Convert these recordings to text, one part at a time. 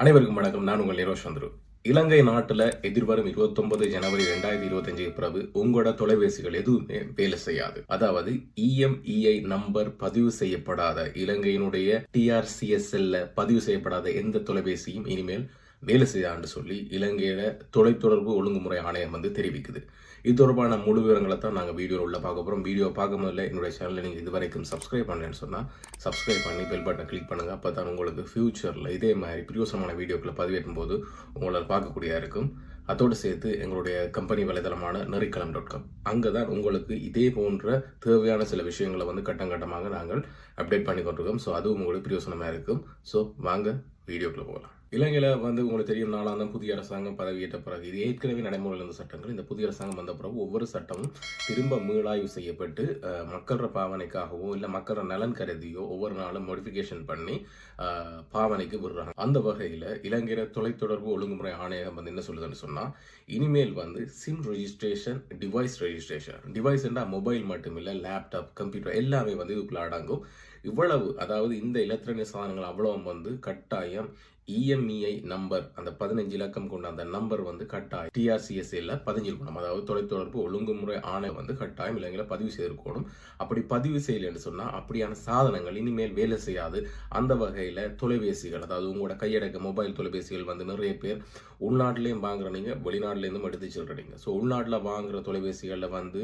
அனைவருக்கும் வணக்கம். நான் உங்கள் நிரோஷ் சந்துரு. இலங்கை நாட்டில் எதிர்வரும் இருபத்தொன்பது ஜனவரி ரெண்டாயிரத்தி இருபத்தஞ்சுக்கு பிறகு உங்களோட தொலைபேசிகள் எதுவுமே வேலை செய்யாது. அதாவது இஎம்இஐ நம்பர் பதிவு செய்யப்படாத இலங்கையினுடைய டிஆர்சிஎஸ்எல்ல பதிவு செய்யப்படாத எந்த தொலைபேசியும் இனிமேல் வேலை செய்யான்னு சொல்லி இலங்கையில தொலைத்தொடர்பு ஒழுங்குமுறை ஆணையம் வந்து தெரிவிக்குது. இது தொடர்பான முழு விவரங்களை தான் நாங்கள் வீடியோவில் உள்ள பார்க்க போகிறோம் வீடியோ பார்க்க முதல்ல என்னுடைய சேனலை நீங்கள் இது வரைக்கும் சப்ஸ்கிரைப் பண்ணலன்னு சொன்னால் சப்ஸ்கிரைப் பண்ணி பெல் பட்டனை கிளிக் பண்ணுங்கள் அப்போ தான் உங்களுக்கு ஃப்யூச்சரில் இதே மாதிரி பிரியோசனமான வீடியோக்களை பதிவேற்றும் போது உங்களால் பார்க்கக்கூடியதாக இருக்கும். அதோடு சேர்த்து எங்களுடைய கம்பெனி வலைதளமான நெறிக்களம் டாட் காம் அங்கே தான் உங்களுக்கு இதே போன்ற தேவையான சில விஷயங்களை வந்து கட்டம் கட்டமாக நாங்கள் அப்டேட் பண்ணி கொண்டிருக்கோம் ஸோ அதுவும் உங்களுக்கு பிரியோசனமாக இருக்கும். ஸோ வாங்க வீடியோக்குள்ளே போகலாம். இலங்கையில் வந்து உங்களுக்கு தெரியும் நாளாந்தம் புதிய அரசாங்கம் பதவியேற்ற பிறகு இது ஏற்கனவே நடைமுறையில் இருந்த சட்டங்கள். இந்த புதிய அரசாங்கம் வந்த பிறகு ஒவ்வொரு சட்டமும் திரும்ப மீளாய்வு செய்யப்பட்டு மக்கள மக்களோட பாவனைக்காகவோ இல்லை மக்களோட நலன் கருதியோ ஒவ்வொரு நாளும் மோடிஃபிகேஷன் பண்ணி பாவனைக்கு விடுறாங்க. அந்த வகையில் இலங்கையில் தொலைத்தொடர்பு ஒழுங்குமுறை ஆணையகம் வந்து என்ன சொல்லுதுன்னு சொன்னால் இனிமேல் வந்து சிம் ரெஜிஸ்ட்ரேஷன் டிவைஸ் ரெஜிஸ்ட்ரேஷன் டிவைஸ்ன்றா மொபைல் மட்டும் இல்லை லேப்டாப் கம்ப்யூட்டர் எல்லாமே வந்து இதுக்குள்ள அடங்கும். இவ்வளவு அதாவது இந்த இலத்திரனிய சாதனங்கள் அவ்வளவும் வந்து கட்டாயம் இஎம்இஐ நம்பர் அந்த பதினஞ்சு இலக்கம் கொண்ட அந்த நம்பர் வந்து கட்டாயம். டிஆர்சிஎஸ்ஏல பதிஞ்சிருக்கணும் அதாவது தொலைத்தொடர்பு ஒழுங்குமுறை ஆணை வந்து கட்டாயம் இலங்கையில் பதிவு செய்திருக்கணும். அப்படி பதிவு செய்யலைன்னு சொன்னால் அப்படியான சாதனங்கள் இனிமேல் வேலை செய்யாது. அந்த வகையில் தொலைபேசிகள் அதாவது உங்களோட கையடக்க மொபைல் தொலைபேசிகள் வந்து நிறைய பேர் உள்நாட்டிலையும் வாங்குறீங்க வெளிநாட்டிலேருந்தும் எடுத்து சொல்கிறீங்க ஸோ உள்நாட்டில் வாங்குற தொலைபேசிகளில் வந்து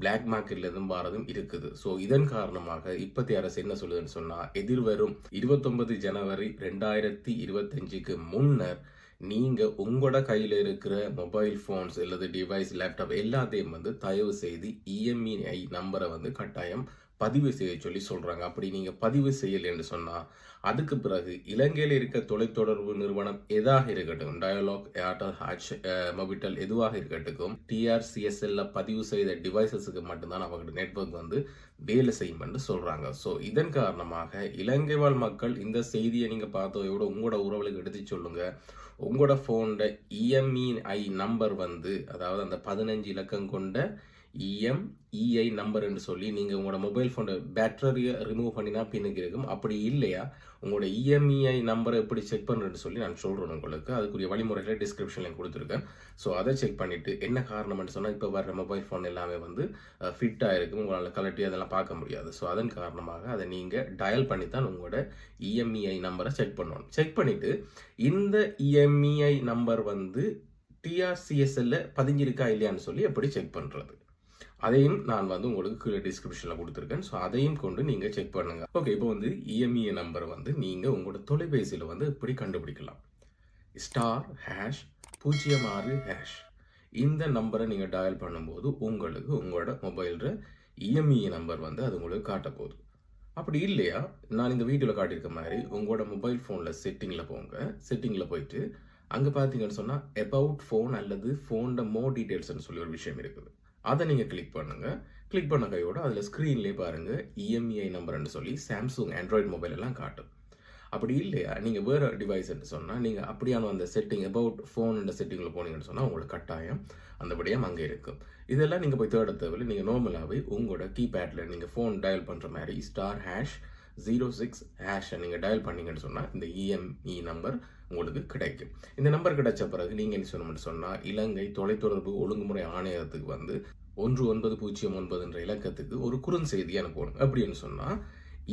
பிளாக் மார்க்கெட்லேருந்தும் வாரதும் இருக்குது. ஸோ இதன் காரணமாக இப்பத்தி அரசு என்ன சொல்லுதுன்னு சொன்னால் எதிர்வரும் இருபத்தொன்பது ஜனவரி ரெண்டாயிரத்தி இருபத்தஞ்சுக்கு முன்னர் நீங்கள் உங்களோட கையில் இருக்கிற மொபைல் ஃபோன்ஸ் அல்லது டிவைஸ் லேப்டாப் எல்லாத்தையும் வந்து தயவு செய்து இஎம்இஐ நம்பரை வந்து கட்டாயம் பதிவு செய்ய சொல்லி சொல்கிறாங்க அப்படி நீங்கள் பதிவு செய்யலைன்னு சொன்னால் அதுக்கு பிறகு இலங்கையில் இருக்க தொலைத்தொடர்பு நிறுவனம் எதாக இருக்கட்டும் டயலாக் ஏர்டெல் ஹாட்ச் மொபிட்டல் எதுவாக இருக்கட்டும் டிஆர்சிஎஸ்எல்ல பதிவு செய்த டிவைசஸுக்கு மட்டும்தான் அவங்களோட நெட்ஒர்க் வந்து வேலை செய்யும் என்று சொல்கிறாங்க ஸோ இதன் காரணமாக இலங்கை வாழ் மக்கள் இந்த செய்தியை நீங்கள் பார்த்ததையோட உங்களோட உறவுகளுக்கு எடுத்து சொல்லுங்கள் உங்களோட ஃபோனோட இஎம்இஐ நம்பர் வந்து அதாவது அந்த பதினஞ்சு இலக்கம் கொண்ட இஎம்இஐ நம்பர்னு சொல்லி நீங்கள் உங்களோட மொபைல் ஃபோனோட பேட்டரியை ரிமூவ் பண்ணினா பின்னுக்கு இருக்கும். அப்படி இல்லையா? உங்களோட இஎம்இஐ நம்பரை எப்படி செக் பண்ணுறேன்னு சொல்லி நான் சொல்கிறேன் உங்களுக்கு. அதுக்குரிய வழிமுறைகளை டிஸ்கிரிப்ஷனில் கொடுத்துருக்கேன். ஸோ அதை செக் பண்ணிவிட்டு என்ன காரணம்னு சொன்னால் இப்போ வர்ற மொபைல் ஃபோன் எல்லாமே வந்து ஃபிட்டாக இருக்கும். உங்களால் கலட்டி அதெல்லாம் பார்க்க முடியாது. ஸோ அதன் காரணமாக அதை நீங்கள் டயல் பண்ணி தான் உங்களோட இஎம்இஐ நம்பரை செக் பண்ணணும். செக் பண்ணிவிட்டு இந்த இஎம்இஐ நம்பர் வந்து டிஆர்சிஎஸ்எல்ல பதிஞ்சிருக்கா இல்லையான்னு சொல்லி எப்படி செக் பண்ணுறது அதையும் நான் வந்து உங்களுக்கு கீழே டிஸ்கிரிப்ஷனில் கொடுத்துருக்கேன். ஸோ அதையும் கொண்டு நீங்கள் செக் பண்ணுங்கள் ஓகே இப்போ வந்து இஎம்இஏ நம்பரை வந்து நீங்கள் உங்களோட தொலைபேசியில் வந்து இப்படி கண்டுபிடிக்கலாம்? ஸ்டார் ஹேஷ் பூஜ்ஜியம் ஆறு ஹேஷ் இந்த நம்பரை நீங்கள் டயல் பண்ணும்போது உங்களுக்கு உங்களோட மொபைலில் இஎம்இஐ நம்பர் வந்து அது உங்களுக்கு காட்ட போகுது. அப்படி இல்லையா? நான் இந்த வீடியோவில் காட்டியிருக்க மாதிரி உங்களோட மொபைல் ஃபோனில் செட்டிங்கில் போங்க. செட்டிங்கில் போயிட்டு அங்கே பார்த்தீங்கன்னு சொன்னால் அபவுட் ஃபோன் அல்லது ஃபோனில் மோ டீட்டெயில்ஸ்னு சொல்லி ஒரு விஷயம் இருக்குது. அதை நீங்கள் கிளிக் பண்ணுங்கள் கிளிக் பண்ண கையோட அதில் ஸ்க்ரீன்லேயே பாருங்கள் இஎம்இஐ நம்பர்னு சொல்லி சாம்சங் ஆண்ட்ராய்டு மொபைல் எல்லாம் காட்டும். அப்படி இல்லையா? நீங்கள் வேறு டிவைஸ்ன்னு சொன்னால் நீங்கள் அப்படியான அந்த செட்டிங் அபவுட் ஃபோன் இந்த செட்டிங்கில் போனீங்கன்னு சொன்னால் உங்களுக்கு கட்டாயம் அந்த அங்கே இருக்கும். இதெல்லாம் நீங்கள் போய் தேட தேவையில்லை. நீங்கள் நார்மலாகவே உங்களோட கீபேடில் நீங்கள் ஃபோன் டயல் பண்ணுற மாதிரி ஸ்டார் ஹேஷ் ஜீரோ சிக்ஸ் ஹேஷை நீங்கள் டயல் பண்ணீங்கன்னு சொன்னால் இந்த இஎம்இ நம்பர் உங்களுக்கு கிடைக்கும். இந்த நம்பர் கிடைச்ச பிறகு நீங்கள் என்ன சொல்லணும்னு சொன்னால் இலங்கை தொலைத்தொடர்பு ஒழுங்குமுறை ஆணையத்துக்கு வந்து ஒன்று ஒன்பது பூஜ்ஜியம் ஒன்பது என்ற இலக்கத்துக்கு ஒரு குறுஞ்செய்தி அனுப்பணும். அப்படின்னு சொன்னால்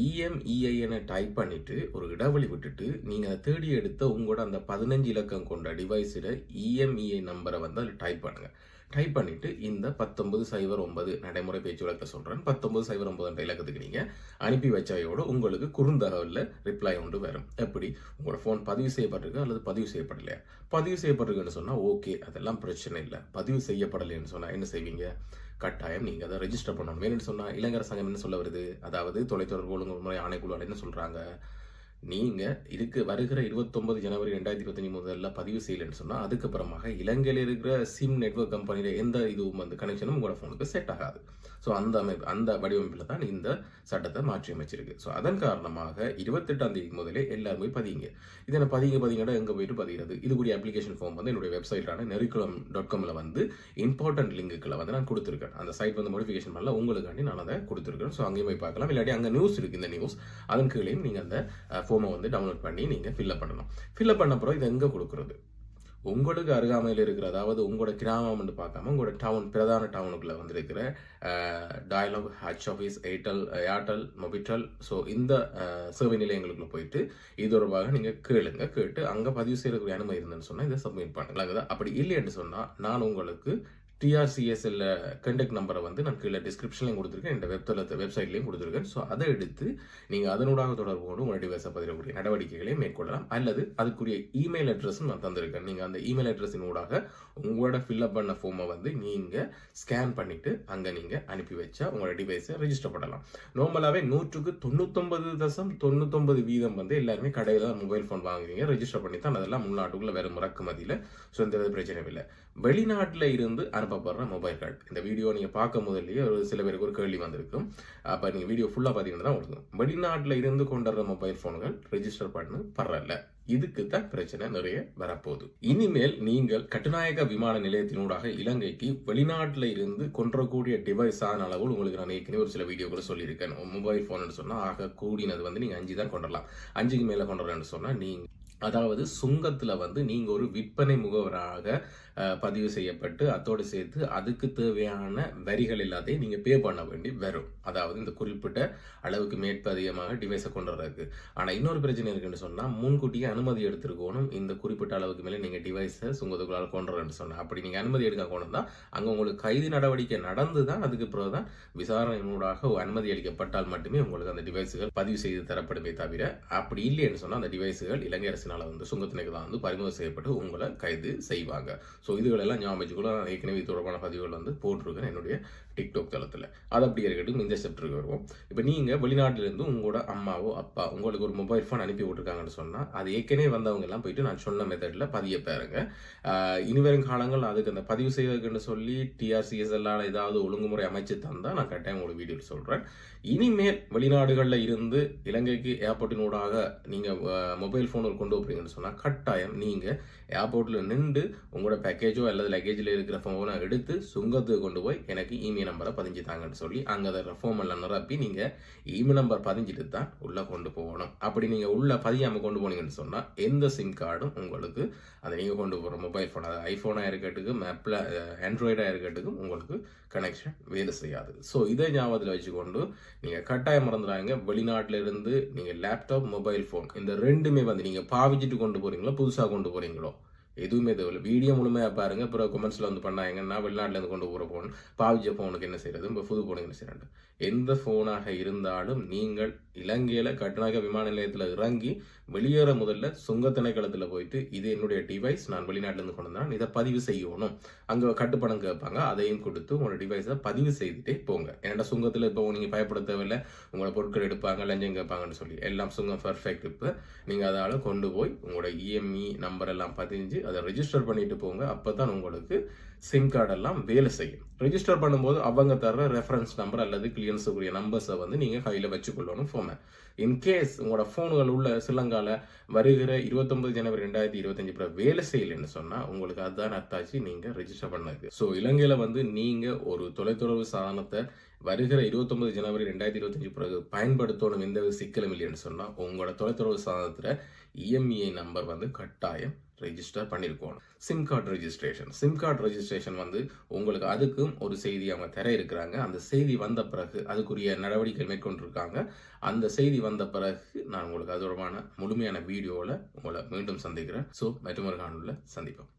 இஎம்இஐஎனை டைப் பண்ணிவிட்டு ஒரு இடைவெளி விட்டுட்டு நீங்கள் அதை தேடி எடுத்த உங்களோட அந்த பதினஞ்சு இலக்கம் கொண்ட டிவைஸில் இஎம்இஐ நம்பரை வந்து அதில் டைப் பண்ணுங்கள் டைப் பண்ணிட்டு இந்த பத்தொன்பது சைபர் ஒன்பது நடைமுறை பேச்சு வழக்க சொல்கிறேன் பத்தொன்பது சைபர் ஒன்பது என்ற இலக்கத்துக்கு நீங்கள் அனுப்பி வச்சாயோட உங்களுக்கு குறுந்தகவலில் ரிப்ளை ஒன்று வரும். எப்படி? உங்களோட ஃபோன் பதிவு செய்யப்பட்டிருக்கு அல்லது பதிவு செய்யப்படலையா? பதிவு செய்யப்பட்டிருக்குன்னு சொன்னால் ஓகே அதெல்லாம் பிரச்சனை இல்லை. பதிவு செய்யப்படலைன்னு சொன்னால் என்ன செய்வீங்க? கட்டாயம் நீங்கள் அதை ரெஜிஸ்டர் பண்ணணும். வேணும்னு சொன்னால் இளைஞர் சங்கம் என்ன சொல்ல வருது? அதாவது தொலைத்தொடர்பு ஒழுங்குமுறை ஆணைக்குழு என்ன சொல்கிறாங்க நீங்கள் இதுக்கு வருகிற இருபத்தொம்பது ஜனவரி ரெண்டாயிரத்தி இருபத்தஞ்சி முதல்ல பதிவு செய்யலைன்னு சொன்னால் அதுக்கப்புறமாக இலங்கையில் இருக்கிற சிம் நெட்வொர்க் கம்பெனியில் எந்த இதுவும் வந்து கனெக்ஷனும் உங்களோட ஃபோனுக்கு செட் ஆகாது. ஸோ அந்த அமைப்பு அந்த வடிவமைப்பில் தான் இந்த சட்டத்தை மாற்றி அமைச்சிருக்கு. ஸோ அதன் காரணமாக இருபத்தெட்டாம் தேதி முதலே எல்லாருமே பதிங்க இது நான் பதிங்க பதிங்கடா எங்கே போயிட்டு பதிகிறது? இது கூடிய அப்ளிகேஷன் ஃபார்ம் வந்து என்னுடைய வெப்சைட்டான நெருக்குளம் டாட் காமில் வந்து இம்பார்ட்டன்ட் லிங்குக்களை வந்து நான் கொடுத்துருக்கேன். அந்த சைட் வந்து மோடிஃபிகேஷன் பண்ணல உங்களுக்காண்டி நான் அதை கொடுத்துருக்கேன். ஸோ அங்கேயும் போய் பார்க்கலாம். இல்லாட்டி அங்கே நியூஸ் இருக்குது இந்த நியூஸ் அதன் கீழேயும் நீங்கள் அந்த ஃபோமை வந்து டவுன்லோட் பண்ணி நீங்கள் ஃபில்அப் பண்ணணும். ஃபில்அப் பண்ண அப்புறம் இதை எங்கே கொடுக்குறது? உங்களுக்கு அருகாமையில் இருக்கிற அதாவது உங்களோட கிராமம்னு பார்க்காம உங்களோட டவுன் பிரதான டவுனுக்குள்ளே வந்திருக்கிற Dialog Hutch office Airtel Airtel Mobitel so இந்த சேவை நிலையங்களுக்குள்ள போயிட்டு இது தொடர்பாக நீங்கள் கேளுங்க கேட்டு அங்கே பதிவு செய்யக்கூடிய அனுமதி இருந்துன்னு சொன்னால் இதை சப்மிட் பண்ணுங்க. அப்படி இல்லைன்னு சொன்னால் நான் உங்களுக்கு டிஆர்சிஎஸ்எல்ல கண்டக்ட் நம்பரை வந்து நான் கீழே டிஸ்கிரிப்ஷன்லையும் கொடுத்துருக்கேன். இந்த வெப்தளத்தை வெப்சைட்லையும் கொடுத்துருக்கேன். ஸோ அதை எடுத்து நீங்கள் அதனூடாக தொடர்பு கொண்டு உங்களுடைய டிவைஸை பதிலக்கூடிய நடவடிக்கைகளை மேற்கொள்ளலாம். அல்லது அதுக்குரிய இமெயில் அட்ரஸும் நான் தந்திருக்கேன். நீங்கள் அந்த இமெயில் அட்ரஸின் ஊடாக உங்களோட ஃபில்அப் பண்ண ஃபோமை வந்து நீங்கள் ஸ்கேன் பண்ணிட்டு அங்கே நீங்கள் அனுப்பி வச்சா உங்களோட டிவைஸை ரெஜிஸ்டர் பண்ணலாம். நார்மலாகவே நூற்றுக்கு தொண்ணூத்தொம்பது தசம் தொண்ணூத்தொம்பது வீதம் வந்து எல்லாருமே கடையில் தான் மொபைல் ஃபோன் வாங்குவீங்க ரெஜிஸ்டர் பண்ணி தான் அதெல்லாம் உள்நாட்டுக்குள்ளே வேறு இறக்குமதியில் ஸோ எந்த பிரச்சனையும் இல்லை. வெளிநாட்டில் இருந்து அனுப்பப்படுற மொபைல்கள் இந்த வீடியோ நீங்கள் பார்க்கும் முதல்லயே ஒரு சில பேருக்கு ஒரு கேள்வி வந்திருக்கும். அப்போ நீங்கள் வீடியோ ஃபுல்லாக பார்த்தீங்கன்னா தான் உங்களுக்கு வெளிநாட்டில் இருந்து கொண்டு மொபைல் ஃபோன்கள் ரெஜிஸ்டர் பண்ணு பரல இதுக்கு தான் பிரச்சனை நிறைய வரப்போகுது. இனிமேல் நீங்கள் கட்டுநாயக விமான நிலையத்தினூடாக இலங்கைக்கு வெளிநாட்டில் இருந்து கொன்றக்கூடிய டிவைஸ் ஆன அளவில் உங்களுக்கு நான் ஏற்கனவே ஒரு சில வீடியோக்களை சொல்லியிருக்கேன். மொபைல் ஃபோன் சொன்னால் ஆக கூடினது வந்து நீங்கள் அஞ்சு தான் கொண்டுடலாம் அஞ்சுக்கு மேலே கொண்டுறேன்னு சொன்னால் நீங்கள் அதாவது சுங்கத்தில் வந்து நீங்கள் ஒரு விற்பனை முகவராக பதிவு செய்யப்பட்டு அத்தோடு சேர்த்து அதுக்கு தேவையான வரிகள் எல்லாத்தையும் நீங்கள் பே பண்ண வேண்டி வரும். அதாவது இந்த குறிப்பிட்ட அளவுக்கு மேற்பதிகமாக டிவைஸை கொண்டு வர்றதுக்கு. ஆனால் இன்னொரு பிரச்சனை இருக்குன்னு சொன்னால் முன்கூட்டியே அனுமதி எடுத்துருக்கணும். இந்த குறிப்பிட்ட அளவுக்கு மேலே நீங்கள் டிவைஸை சுங்கத்துக்குள்ளால் கொண்டு வரேன்னு சொன்னால் அப்படி நீங்கள் அனுமதி எடுக்க கொண்டு தான் அங்கே உங்களுக்கு கைது நடவடிக்கை நடந்து தான் அதுக்கு பிறகு தான் விசாரணையினூடாக அனுமதி அளிக்கப்பட்டால் மட்டுமே உங்களுக்கு அந்த டிவைஸுகள் பதிவு செய்து தரப்படுமே தவிர அப்படி இல்லைன்னு சொன்னால் அந்த டிவைஸுகள் இலங்கை அரசினால் வந்து சுங்கத்தினைக்கு தான் வந்து பறிமுதல் செய்யப்பட்டு உங்களை கைது செய்வாங்க. ஸோ இதுகளெல்லாம் ஞாபகம் வச்சுக்கூட நான் ஏற்கனவே இது தொடர்பான பதிவுகள் வந்து போட்டிருக்கேன் என்னுடைய டிக்டாக் தளத்தில். அது அப்படி இருக்கட்டும் இந்த செப்டருக்கு வருவோம். இப்போ நீங்கள் வெளிநாட்டிலேருந்து உங்களோட அம்மாவோ அப்பா உங்களுக்கு ஒரு மொபைல் ஃபோன் அனுப்பி விட்டுருக்காங்கன்னு சொன்னால் அது ஏற்கனவே வந்தவங்க எல்லாம் போயிட்டு நான் சொன்ன மெத்தடில் பதிய பாருங்க. இனிவரும் இனி வரும் காலங்கள் அதுக்கு அந்த பதிவு செய்வதற்குன்னு சொல்லி டிஆர்சிஎஸ்எல்லால் ஏதாவது ஒழுங்குமுறை அமைச்சு தந்தால் நான் கட்டாயம் உங்களுக்கு வீடியோவில் சொல்கிறேன் இனிமேல் வெளிநாடுகளில் இருந்து இலங்கைக்கு ஏர்போர்ட்டினூடாக நீங்கள் மொபைல் ஃபோன் கொண்டு அப்படிங்கன்னு சொன்னால் கட்டாயம் நீங்கள் ஏர்போர்ட்டில் நின்று உங்களோட பேக்கேஜோ அல்லது லக்கேஜில் இருக்கிற ஃபோனை எடுத்து சுங்கத்துக்கு கொண்டு போய் எனக்கு இமெயில் நம்பரை பதிஞ்சு தாங்கன்னு சொல்லி அங்கே அதை ஃபோம் எல்லாம் நிரப்பி நீங்கள் இமெயில் நம்பர் பதிஞ்சிட்டு தான் உள்ளே கொண்டு போகணும். அப்படி நீங்கள் உள்ளே பதியாமல் கொண்டு போனீங்கன்னு சொன்னால் எந்த சிம் கார்டும் உங்களுக்கு அதை நீங்கள் கொண்டு போகிற மொபைல் ஃபோன் அது ஐஃபோனாக இருக்கட்டுக்கும் மேப்பில் ஆண்ட்ராய்டாக இருக்கட்டுக்கும் உங்களுக்கு கனெக்ஷன் வேலை செய்யாது. ஸோ இதை ஞாபகத்தில் வச்சுக்கொண்டு நீங்கள் கட்டாயம் மறந்துடாங்க வெளிநாட்டில் இருந்து நீங்கள் லேப்டாப் மொபைல் ஃபோன் இந்த ரெண்டுமே வந்து நீங்கள் பாவிச்சிட்டு கொண்டு போகிறீங்களோ புதுசாக கொண்டு போகிறீங்களோ எதுவுமே தேவையில்லை. வீடியோ முழுமையாக பாருங்க. அப்புறம் கொமெண்ட்ஸில் வந்து பண்ணாங்கன்னா வெளிநாட்டிலேருந்து கொண்டு போகிற ஃபோன் பாவிச்ச ஃபோனுக்கு என்ன செய்கிறது இப்போ புது ஃபோனுக்கு என்ன செய்கிறாங்க எந்த ஃபோனாக இருந்தாலும் நீங்கள் இலங்கையில் கட்டுநாயக விமான நிலையத்தில் இறங்கி வெளியேற முதல்ல சுங்க திணைக்களத்தில் போயிட்டு இது என்னுடைய டிவைஸ் நான் வெளிநாட்டிலேருந்து கொண்டு வந்தேன் இதை பதிவு செய்யணும். அங்கே கட்டுப்பணம் கேட்பாங்க அதையும் கொடுத்து உங்களோட டிவைஸை பதிவு செய்துட்டே போங்க. ஏன்னா சுங்கத்தில் இப்போ நீங்கள் பயப்பட தேவையில்லை உங்களோட பொருட்கள் எடுப்பாங்க லஞ்சம் கேட்பாங்கன்னு சொல்லி. எல்லாம் சுங்கம் பர்ஃபெக்ட் இப்போ. நீங்கள் அதால் கொண்டு போய் உங்களோட இஎம்இ நம்பர் எல்லாம் பதிஞ்சு அதை ரெஜிஸ்டர் பண்ணிட்டு போங்க. அப்போ தான் உங்களுக்கு சிம் கார்டெல்லாம் வேலை செய்யும். ரெஜிஸ்டர் பண்ணும்போது அவங்க தர ரெஃபரன்ஸ் நம்பர் அல்லது கூடிய நம்பர்ஸை வந்து நீங்கள் கையில் வச்சுக்கொள்ளணும் ஃபோனை இன்கேஸ் உங்களோட ஃபோனுகள் உள்ள சிலங்கால வருகிற இருபத்தொன்பது ஜனவரி ரெண்டாயிரத்தி இருபத்தஞ்சு பிறகு வேலை செய்யலைன்னு சொன்னால் உங்களுக்கு அதுதான் அத்தாச்சு நீங்கள் ரெஜிஸ்டர் பண்ணது. ஸோ இலங்கையில் வந்து நீங்கள் ஒரு தொலைத்தொடர்பு சாதனத்தை வருகிற இருபத்தொன்பது ஜனவரி ரெண்டாயிரத்தி இருபத்தஞ்சு பிறகு பயன்படுத்தணும் எந்த சிக்கலும் இல்லைன்னு சொன்னால் உங்களோட தொலைத்தொடர்பு சாதனத்தில் இஎம்இஐ நம்பர் வந்து கட்டாயம் ரெஜிஸ்டர் பண்ணியிருக்கணும் sim card registration sim card registration வந்து உங்களுக்கு அதுக்கும் ஒரு செய்தி அவங்க தர இருக்கிறாங்க. அந்த செய்தி வந்த பிறகு அதுக்குரிய நடவடிக்கை மேற்கொண்டிருக்காங்க. அந்த செய்தி வந்த பிறகு நான் உங்களுக்கு அது தொடர்பான முழுமையான வீடியோவில் உங்களை மீண்டும் சந்திக்கிறேன். ஸோ மற்றொரு காணொலியில் சந்திப்போம்.